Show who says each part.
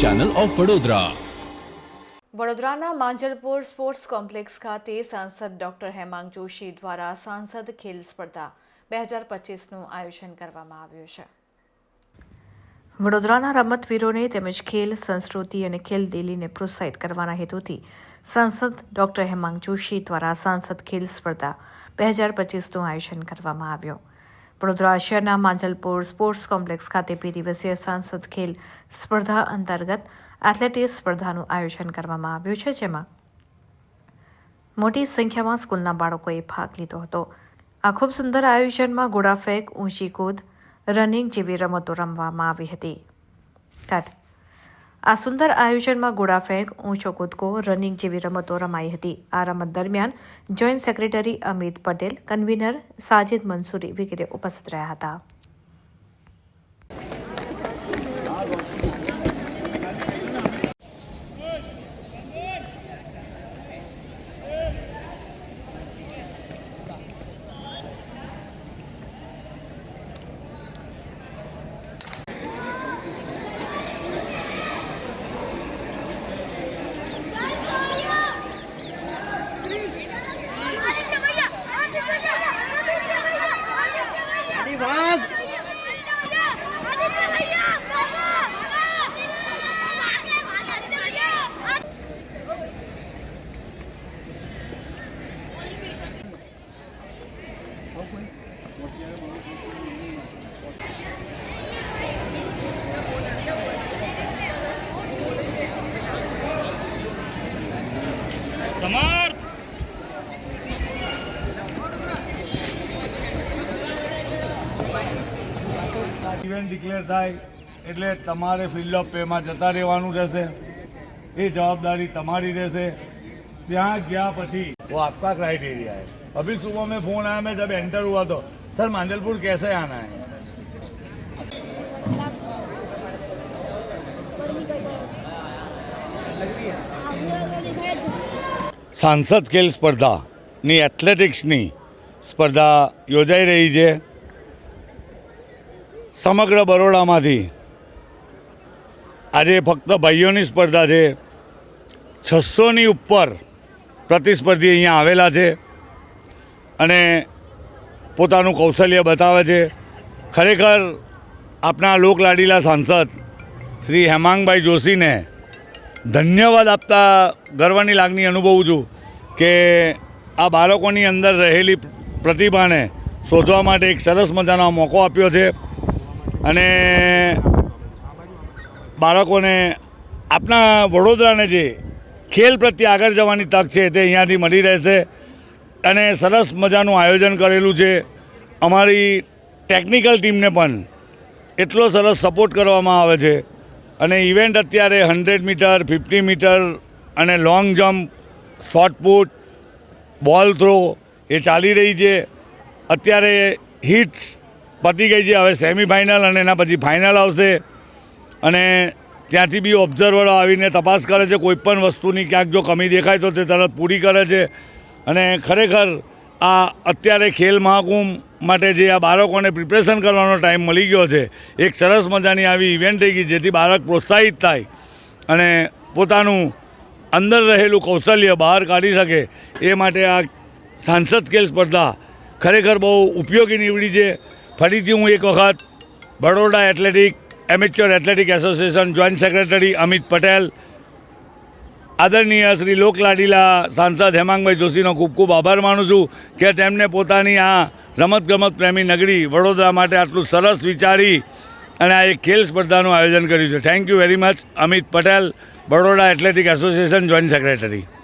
Speaker 1: Channel of Vadodara
Speaker 2: વડોદરાના Manjalpur sports complex ખાતે સાંસદ ડોક્ટર હેમાંગ જોશી દ્વારા સાંસદ ખેલ સ્પર્ધા બે હજાર પચીસનું આયોજન કરવામાં આવ્યું છે. વડોદરાના રમતવીરોને તેમજ ખેલ, સંસ્કૃતિ અને ખેલ દિલીને પ્રોત્સાહિત કરવાના હેતુથી સાંસદ ડોક્ટર હેમાંગ જોશી દ્વારા સાંસદ ખેલ સ્પર્ધા બે હજાર પચીસનું આયોજન કરવામાં આવ્યું. વડોદરા શહેરના માંજલપુર સ્પોર્ટ્સ કોમ્પ્લેક્સ ખાતે બે દિવસીય સાંસદ ખેલ સ્પર્ધા અંતર્ગત એથ્લેટિક્સ સ્પર્ધાનું આયોજન કરવામાં આવ્યું છે, જેમાં મોટી સંખ્યામાં સ્કૂલના બાળકોએ ભાગ લીધો હતો. આ ખૂબ સુંદર આયોજનમાં ગોળાફેંક ઊંચી કૂદ, રનિંગ જેવી રમતો રમવામાં આવી હતી. કાટ આ સુંદર આયોજનમાં ગોળાફેંક ઊંચો કૂદકો, રનિંગ જેવી રમતો રમાઈ હતી. આ રમત દરમિયાન joint secretary Amit Patel, convener Sajid Mansuri વગેરે ઉપસ્થિત રહ્યા હતા.
Speaker 3: ઇવેન્ટ ડિક્લેર થાય એટલે તમારે ફિલ્ડ ઓફ પેમાં જતા રહેવાનું રહેશે. એ જવાબદારી તમારી રહેશે. ત્યાં ગયા પછી वो आपका क्राइटेरिया है अभी सुबह में फोन आया मैं जब एंटर हुआ तो सर मांजलपुर कैसे आना है સાંસદ ખેલ સ્પર્ધાની એથ્લેટિક્સની સ્પર્ધા યોજાઈ રહી છે સમગ્ર બરોડામાંથી આજે ફક્ત ભાઈઓની સ્પર્ધા છે છસોની ઉપર પ્રતિસ્પર્ધી અહીંયા આવેલા છે અને પોતાનું કૌશલ્ય બતાવે છે. ખરેખર આપણા લોકલાડીલા સાંસદ શ્રી હેમાંગભાઈ જોશીને ધન્યવાદ આપતા ગર્વની લાગણી અનુભવું છું કે આ બાળકોની અંદર રહેલી પ્રતિભાને શોધવા માટે એક સરસ મજાનો મોકો આપ્યો છે અને બાળકોને આપણા વડોદરાને જે ખેલ પ્રત્યે આગળ જવાની તક છે તે અહીંયાથી મળી રહેશે. અને સરસ મજાનું આયોજન કરેલું છે. અમારી ટેકનિકલ ટીમને પણ એટલો સરસ સપોર્ટ કરવામાં આવે છે. અને ઇવેન્ટ અત્યારે હંડ્રેડ મીટર ફિફ્ટી મીટર અને long jump shot put ball throw એ ચાલી રહી છે. અત્યારે હિટ્સ પતી ગઈ છે. હવે સેમિફાઇનલ અને એના પછી ફાઇનલ આવશે. અને ત્યાંથી બી ઓબ્ઝર્વરો આવીને તપાસ કરે છે કોઈપણ વસ્તુની ક્યાંક જો કમી દેખાય તો તે તરત પૂરી કરે છે. અને ખરેખર આ અત્યારે ખેલ મહાકુંભ માટે જે આ બાળકોને પ્રિપરેશન કરવાનો ટાઈમ મળી ગયો છે, એક સરસ મજાની આવી ઇવેન્ટ થઈ ગઈ જેથી બાળક પ્રોત્સાહિત થાય અને પોતાનું અંદર રહેલું કૌશલ્ય બહાર કાઢી શકે એ માટે આ સાંસદ ખેલ સ્પર્ધા ખરેખર બહુ ઉપયોગી નીવડી છે. ફરીથી હું એક વખત Baroda athletic amateur athletic association joint secretary Amit Patel આદરણીય શ્રી લોકલાડીલા સાંસદ હેમાંગભાઈ જોશીનો ખૂબ ખૂબ આભાર માનું છું કે તેમને પોતાની આ રમતગમત પ્રેમી નગરી વડોદરા માટે આટલું સરસ વિચારી અને આ એક ખેલ સ્પર્ધાનું આયોજન કર્યું છે. Thank you very much Amit Patel Baroda athletic association joint secretary